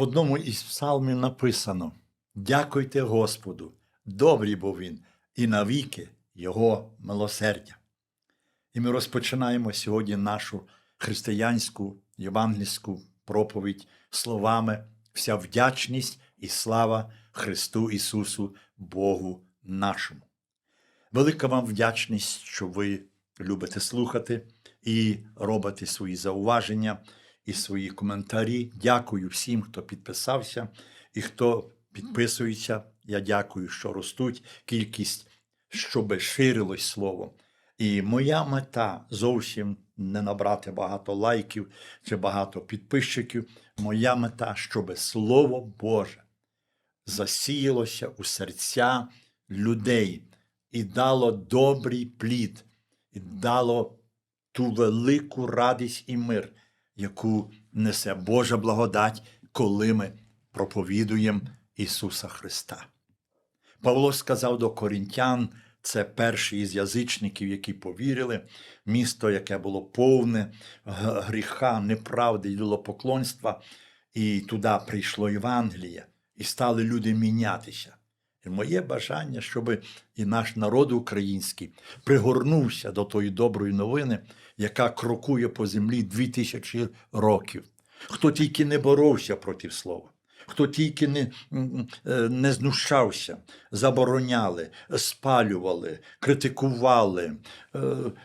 В одному із псалмів написано: Дякуйте Господу, добрий був він, і навіки Його милосердя. І ми розпочинаємо сьогодні нашу християнську євангельську проповідь словами вся вдячність і слава Христу Ісусу, Богу нашому. Велика вам вдячність, що ви любите слухати і робите свої зауваження і свої коментарі. Дякую всім, хто підписався і хто підписується. Я дякую, що ростуть кількість, щоб ширилось слово. І моя мета зовсім не набрати багато лайків чи багато підписчиків. Моя мета, щоб Слово Боже засіялося у серця людей і дало добрий плід, і дало ту велику радість і мир, яку несе Божа благодать, коли ми проповідуємо Ісуса Христа. Павло сказав до корінтян, це перший із язичників, які повірили, місто, яке було повне гріха, неправди, ідолопоклонства, і туди прийшло Євангеліє, і стали люди мінятися. І моє бажання, щоб і наш народ український пригорнувся до тої доброї новини, яка крокує по землі дві тисячі років. Хто тільки не боровся проти слова, хто тільки не, е, не знущався, забороняли, спалювали, критикували, е,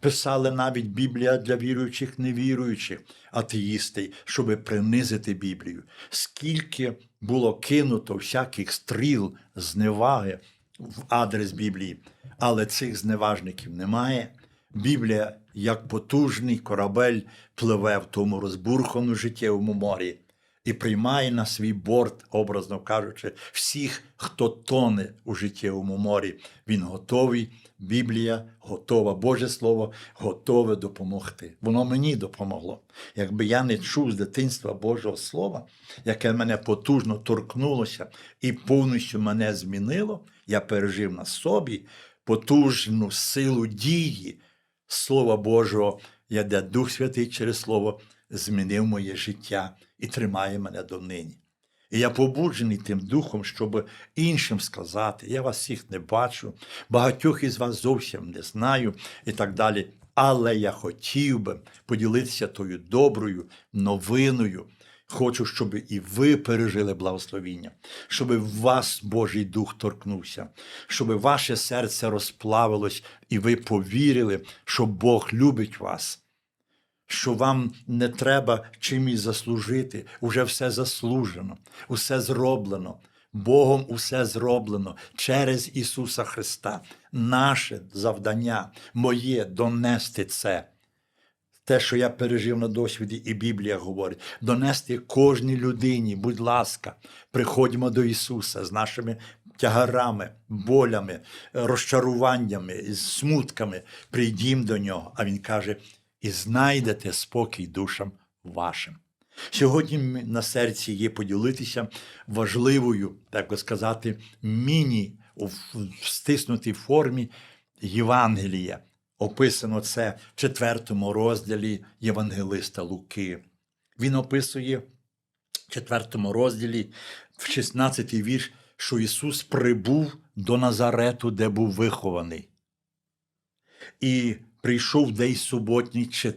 писали навіть Біблія для віруючих, невіруючих, атеїстів, щоб принизити Біблію. Скільки було кинуто всяких стріл, зневаги в адрес Біблії, але цих зневажників немає. Біблія, як потужний корабель, пливе в тому розбурханому життєвому морі і приймає на свій борт, образно кажучи, всіх, хто тоне у життєвому морі. Він готовий. Біблія готова, Боже Слово готове допомогти. Воно мені допомогло. Якби я не чув з дитинства Божого Слова, яке мене потужно торкнулося і повністю мене змінило, я пережив на собі потужну силу дії Слова Божого, я де Дух Святий через Слово змінив моє життя і тримає мене донині. І я побуджений тим духом, щоб іншим сказати, я вас всіх не бачу, багатьох із вас зовсім не знаю і так далі. Але я хотів би поділитися тою доброю новиною. Хочу, щоб і ви пережили благословіння, щоб вас Божий Дух торкнувся, щоб ваше серце розплавилось, і ви повірили, що Бог любить вас що вам не треба чимось заслужити, уже все заслужено, усе зроблено. Богом усе зроблено через Ісуса Христа. Наше завдання, моє донести це. Те, що я пережив на досвіді, і Біблія говорить, донести кожній людині, будь ласка, приходьмо до Ісуса з нашими тягарами, болями, розчаруваннями, смутками. Прийдім до Нього. А Він каже: і знайдете спокій душам вашим. Сьогодні на серці є поділитися важливою, так би сказати, міні в стиснутій формі Євангелія. Описано це в четвертому розділі Євангелиста Луки. Він описує в четвертому розділі, в 16 вірш, що Ісус прибув до Назарету, де був вихований. І прийшов день суботній е,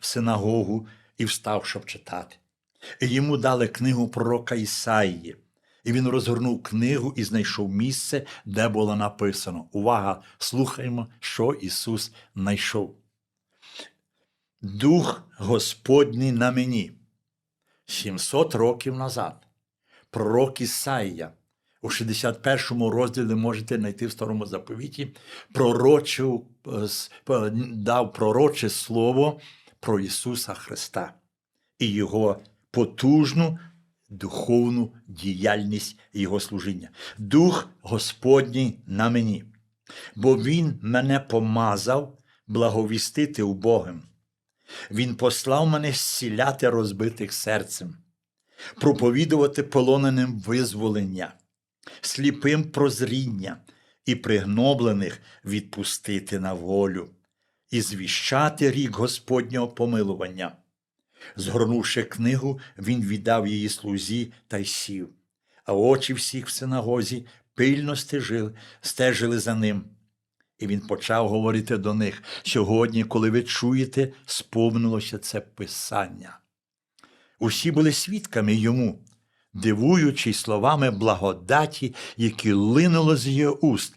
в синагогу і встав, щоб читати. І йому дали книгу пророка Ісаїї. І він розгорнув книгу і знайшов місце, де було написано. Увага! Слухаймо, що Ісус знайшов. Дух Господній на мені. 700 років назад. Пророк Ісаїя у 61 розділі можете знайти в старому заповіті, пророчив, дав пророче слово про Ісуса Христа і Його потужну духовну діяльність Його служіння. Дух Господній на мені, бо Він мене помазав благовістити убогим. Він послав мене зціляти розбитих серцем, проповідувати полоненим визволення, сліпим прозріння і пригноблених відпустити на волю, і звіщати рік Господнього помилування. Згорнувши книгу, він віддав її слузі та й сів, а очі всіх в синагозі пильно стежили, стежили за ним. І він почав говорити до них сьогодні, коли ви чуєте, сповнилося це писання. Усі були свідками йому, дивуючись словами благодаті, які линуло з його уст.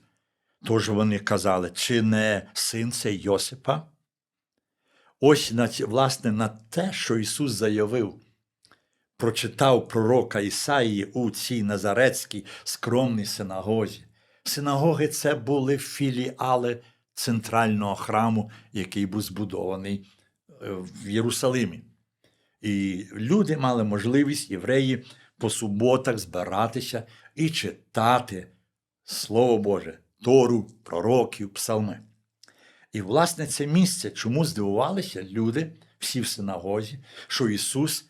Тож вони казали, чи не син це Йосипа? Ось власне на те, що Ісус заявив, прочитав пророка Ісаїї у цій Назарецькій скромній синагозі. Синагоги це були філіали центрального храму, який був збудований е, в Єрусалимі. І люди мали можливість, євреї, по суботах збиратися і читати Слово Боже, Тору, пророків, псалми. І, власне, це місце, чому здивувалися люди, всі в синагозі, що Ісус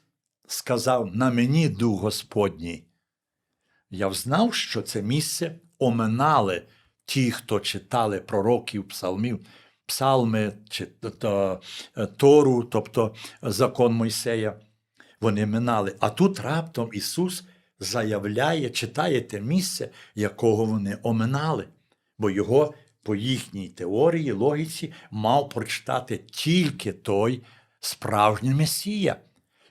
сказав: на мені дух Господній. Я взнав, що це місце оминали ті, хто читали пророків, псалмів, псалми чи то, Тору, тобто закон Мойсея. Вони минали. А тут раптом Ісус заявляє, читає те місце, якого вони оминали, бо його по їхній теорії, логіці мав прочитати тільки той справжній Месія.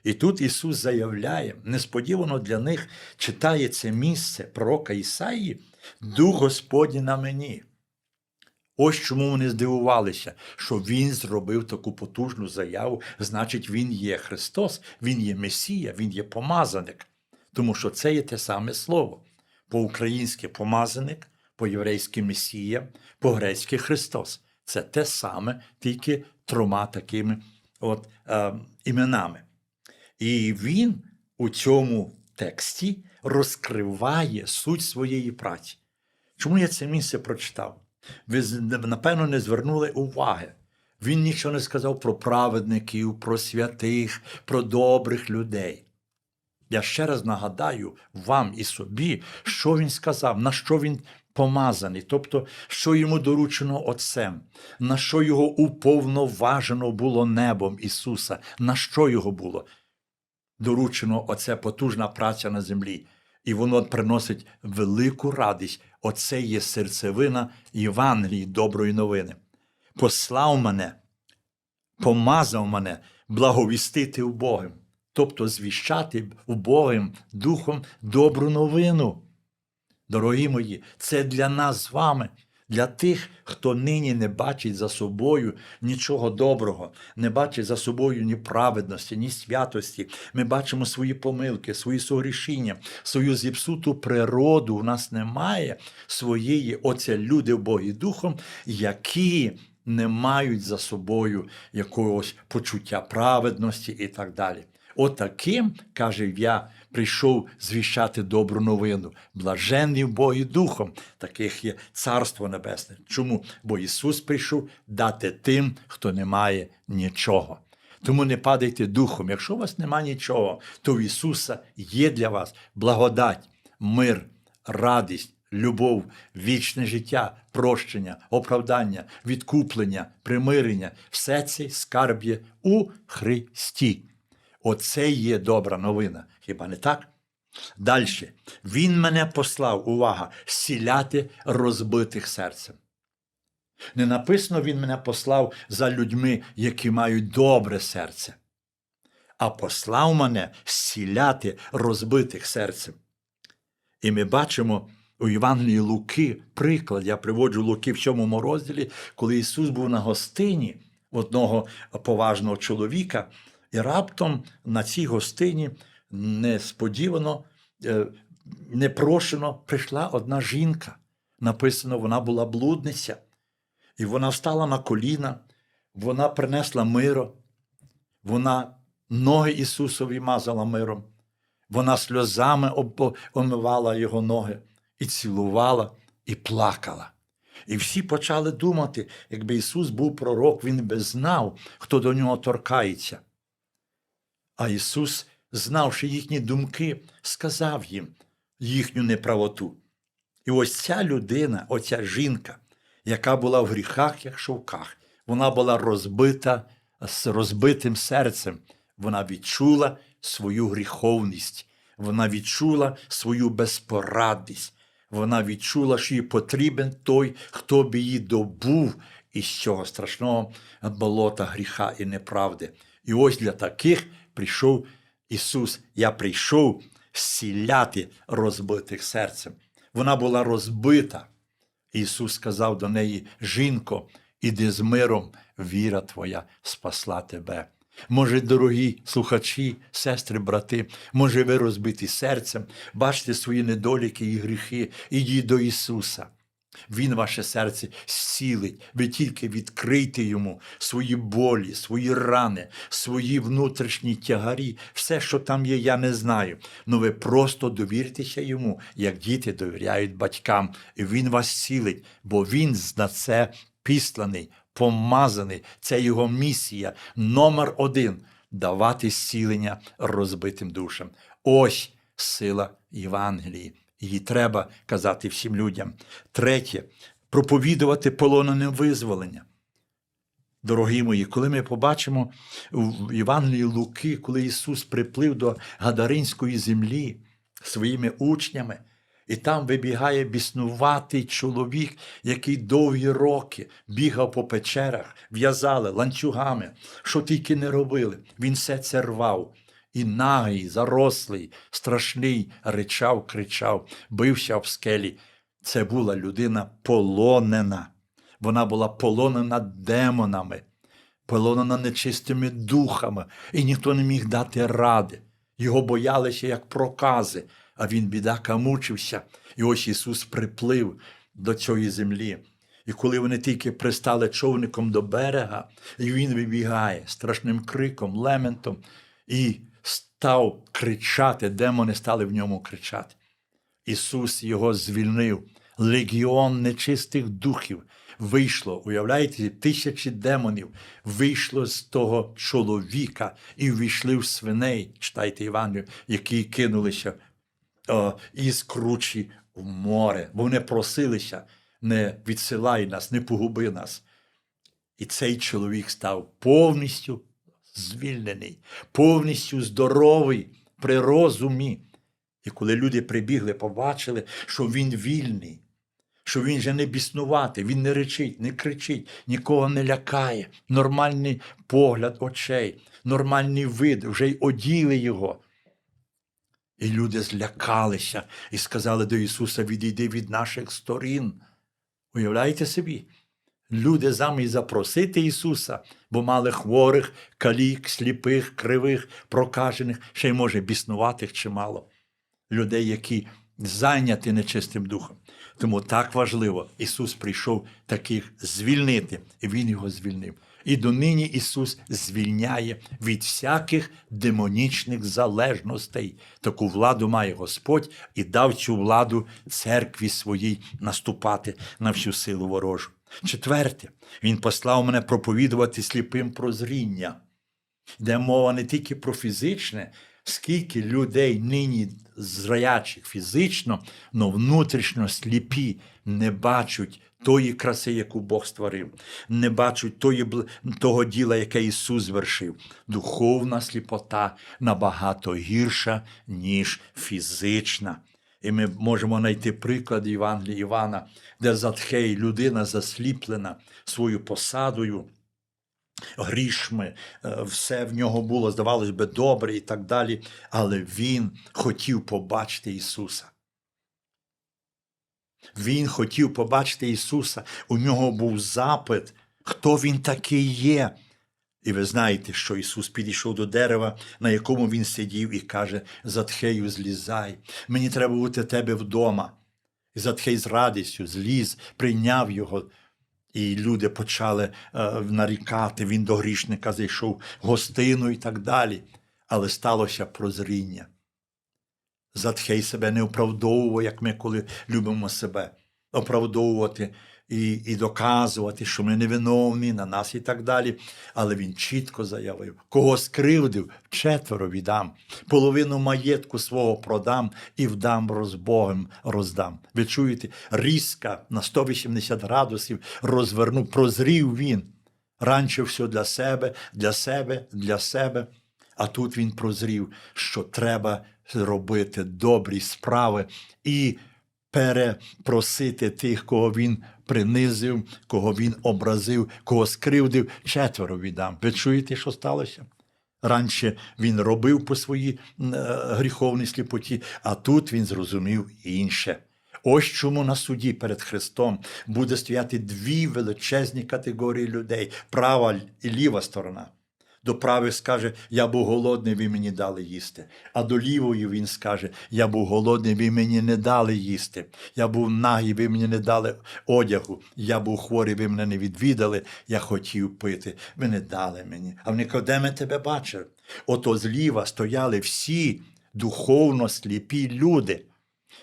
І тут Ісус заявляє, несподівано для них читає це місце пророка Ісаї, Дух Господній на мені. Ось чому вони здивувалися, що Він зробив таку потужну заяву, значить, Він є Христос, Він є Месія, Він є помазаник. Тому що це є те саме слово. По-українськи помазаник, по-єврейськи Месія, по-грецьки Христос. Це те саме, тільки трьома такими от, е, іменами. І він у цьому тексті розкриває суть своєї праці. Чому я це місце прочитав? Ви, напевно, не звернули уваги. Він нічого не сказав про праведників, про святих, про добрих людей. Я ще раз нагадаю вам і собі, що він сказав, на що він помазаний, тобто, що йому доручено Отцем, на що його уповноважено було небом Ісуса, на що його було доручено оце потужна праця на землі. І воно приносить велику радість. Оце є серцевина Євангелії доброї новини. Послав мене, помазав мене благовістити Богом, тобто звіщати Богом Духом добру новину. Дорогі мої, це для нас з вами, для тих, хто нині не бачить за собою нічого доброго, не бачить за собою ні праведності, ні святості. Ми бачимо свої помилки, свої согрішіння, свою зіпсуту природу. У нас немає своєї, оце люди в Богі Духом, які не мають за собою якогось почуття праведності і так далі. Отаким, каже, я прийшов звіщати добру новину. Блаженні в Богі Духом, таких є Царство Небесне. Чому? Бо Ісус прийшов дати тим, хто не має нічого. Тому не падайте духом. Якщо у вас немає нічого, то в Ісуса є для вас благодать, мир, радість, любов, вічне життя, прощення, оправдання, відкуплення, примирення. Все це скарб є у Христі. Оце є добра новина. Хіба не так? Далі. Він мене послав, увага, зціляти розбитих серцем. Не написано, він мене послав за людьми, які мають добре серце, а послав мене зціляти розбитих серцем. І ми бачимо у Євангелії Луки приклад. Я приводжу Луки в сьомому розділі, коли Ісус був на гостині одного поважного чоловіка, і раптом на цій гостині несподівано, е, непрошено прийшла одна жінка. Написано, вона була блудниця. І вона встала на коліна, вона принесла миро, вона ноги Ісусові мазала миром, вона сльозами омивала його ноги і цілувала, і плакала. І всі почали думати, якби Ісус був пророк, Він би знав, хто до нього торкається. А Ісус, знавши їхні думки, сказав їм їхню неправоту. І ось ця людина, оця жінка, яка була в гріхах, як шовках, вона була розбита з розбитим серцем. Вона відчула свою гріховність, вона відчула свою безпорадність, вона відчула, що їй потрібен той, хто б її добув із цього страшного болота гріха і неправди. І ось для таких прийшов Ісус. Я прийшов зціляти розбитих серцем. Вона була розбита. Ісус сказав до неї: Жінко, іди з миром, віра твоя спасла тебе. Може, дорогі слухачі, сестри, брати, може, ви розбиті серцем, бачите свої недоліки і гріхи, ідіть до Ісуса. Він ваше серце зцілить. Ви тільки відкрийте йому свої болі, свої рани, свої внутрішні тягарі, все, що там є, я не знаю. Ну ви просто довіртеся йому, як діти довіряють батькам, і він вас зцілить, бо він на це післаний, помазаний. Це його місія. Номер один давати зцілення розбитим душам. Ось сила Євангелії. Її треба казати всім людям. Третє проповідувати полоненим визволення. Дорогі мої, коли ми побачимо в Євангелії Луки, коли Ісус приплив до Гадаринської землі своїми учнями, і там вибігає біснуватий чоловік, який довгі роки бігав по печерах, в'язали ланцюгами, що тільки не робили. Він все це рвав. І нагий, зарослий, страшний, ричав, кричав, бився в скелі. Це була людина полонена. Вона була полонена демонами, полонена нечистими духами, і ніхто не міг дати ради. Його боялися як прокази, а він, бідака, мучився. І ось Ісус приплив до цієї землі. І коли вони тільки пристали човником до берега, і він вибігає страшним криком, лементом, і став кричати, демони стали в ньому кричати. Ісус його звільнив. Легіон нечистих духів вийшло, уявляєте, тисячі демонів вийшло з того чоловіка і ввійшли в свиней, читайте Івангелію, які кинулися о, із кручі в море, бо вони просилися, не відсилай нас, не погуби нас. І цей чоловік став повністю звільнений, повністю здоровий при розумі. І коли люди прибігли, побачили, що він вільний, що він же не біснуватий, він не речить, не кричить, нікого не лякає, нормальний погляд очей, нормальний вид, вже й оділи його. І люди злякалися і сказали до Ісуса: відійди від наших сторін. Уявляєте собі? Люди замість запросити Ісуса, бо мали хворих, калік, сліпих, кривих, прокажених, ще й може біснуватих чимало. Людей, які зайняті нечистим духом. Тому так важливо, Ісус прийшов таких звільнити, і Він його звільнив. І донині Ісус звільняє від всяких демонічних залежностей. Таку владу має Господь і дав цю владу церкві своїй наступати на всю силу ворожу. Четверте, Він послав мене проповідувати сліпим прозріння, де мова не тільки про фізичне, скільки людей нині зраячих фізично, но внутрішньо сліпі не бачать тої краси, яку Бог створив, не бачать тої, того діла, яке Ісус звершив. Духовна сліпота набагато гірша, ніж фізична. І ми можемо знайти приклад Євангелія Івана, де Затхей, людина засліплена свою посадою, грішми, е, все в нього було, здавалось би, добре і так далі. Але він хотів побачити Ісуса. Він хотів побачити Ісуса. У нього був запит, хто Він такий є. І ви знаєте, що Ісус підійшов до дерева, на якому Він сидів, і каже: Затхею, злізай, мені треба бути тебе вдома. І Затхей з радістю зліз, прийняв його. І люди почали е, нарікати, він до грішника зайшов в гостину і так далі. Але сталося прозріння. Затхей себе не оправдовував, як ми коли любимо себе, оправдовувати і і доказувати, що ми невиновні на нас і так далі. Але він чітко заявив, кого скривдив, четверо віддам, половину маєтку свого продам і вдам розбогом роздам. Ви чуєте, різка на 180 градусів розвернув, прозрів він. Раніше все для себе, для себе, для себе. А тут він прозрів, що треба робити добрі справи і перепросити тих, кого він принизив, кого він образив, кого скривдив, четверо віддам. Ви чуєте, що сталося? Раніше він робив по своїй е, гріховній сліпоті, а тут він зрозумів інше. Ось чому на суді перед Христом буде стояти дві величезні категорії людей: права і ліва сторона. До правих скаже, я був голодний, ви мені дали їсти. А до лівої він скаже, я був голодний, ви мені не дали їсти. Я був нагий, ви мені не дали одягу. Я був хворий, ви мене не відвідали. Я хотів пити, ви не дали мені. А в Никодеме тебе бачив. Ото зліва стояли всі духовно сліпі люди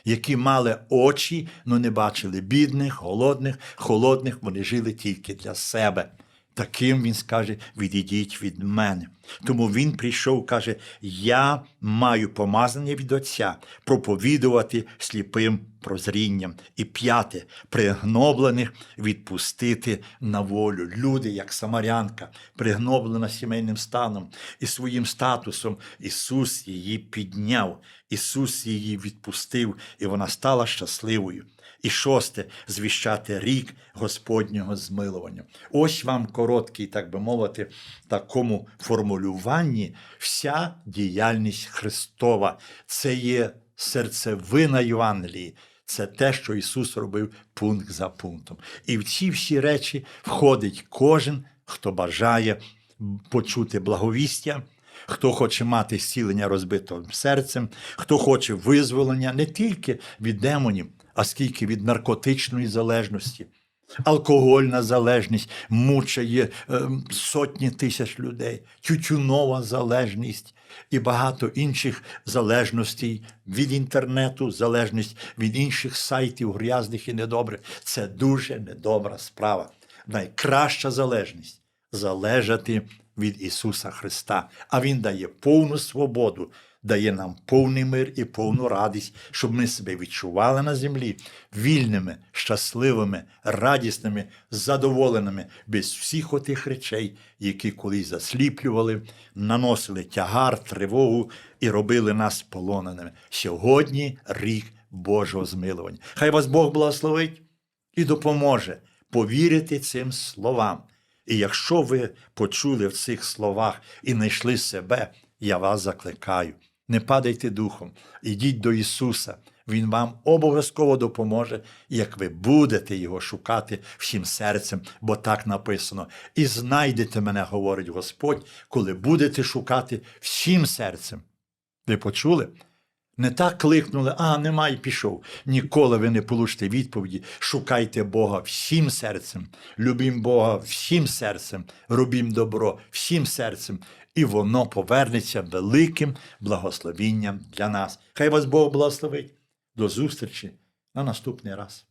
які мали очі, але не бачили бідних, голодних, холодних, вони жили тільки для себе. Таким він скаже: відійдіть від мене. Тому він прийшов, каже: Я маю помазання від Отця проповідувати сліпим прозрінням. І п'яте пригноблених відпустити на волю. Люди, як самарянка, пригноблена сімейним станом і своїм статусом. Ісус її підняв, Ісус її відпустив, і вона стала щасливою. І шосте звіщати рік Господнього змилування. Ось вам короткий, так би мовити, такому формулюванні вся діяльність Христова. Це є серцевина Євангелії. Це те, що Ісус робив пункт за пунктом. І в ці всі речі входить кожен, хто бажає почути благовістя, хто хоче мати зцілення розбитим серцем, хто хоче визволення не тільки від демонів, а скільки від наркотичної залежності. Алкогольна залежність мучає е, сотні тисяч людей, тютюнова залежність і багато інших залежностей від інтернету, залежність від інших сайтів грязних і недобрих. Це дуже недобра справа. Найкраща залежність залежати від Ісуса Христа. А Він дає повну свободу, дає нам повний мир і повну радість, щоб ми себе відчували на землі вільними, щасливими, радісними, задоволеними, без всіх отих речей, які колись засліплювали, наносили тягар, тривогу і робили нас полоненими. Сьогодні рік Божого змилування. Хай вас Бог благословить і допоможе повірити цим словам. І якщо ви почули в цих словах і знайшли себе, я вас закликаю. Не падайте духом, ідіть до Ісуса. Він вам обов'язково допоможе, як ви будете Його шукати всім серцем, бо так написано. І знайдете мене, говорить Господь, коли будете шукати всім серцем. Ви почули? Не так кликнули, а нема і пішов. Ніколи ви не получите відповіді. Шукайте Бога всім серцем, любім Бога всім серцем, робім добро всім серцем, і воно повернеться великим благословінням для нас. Хай вас Бог благословить. До зустрічі на наступний раз.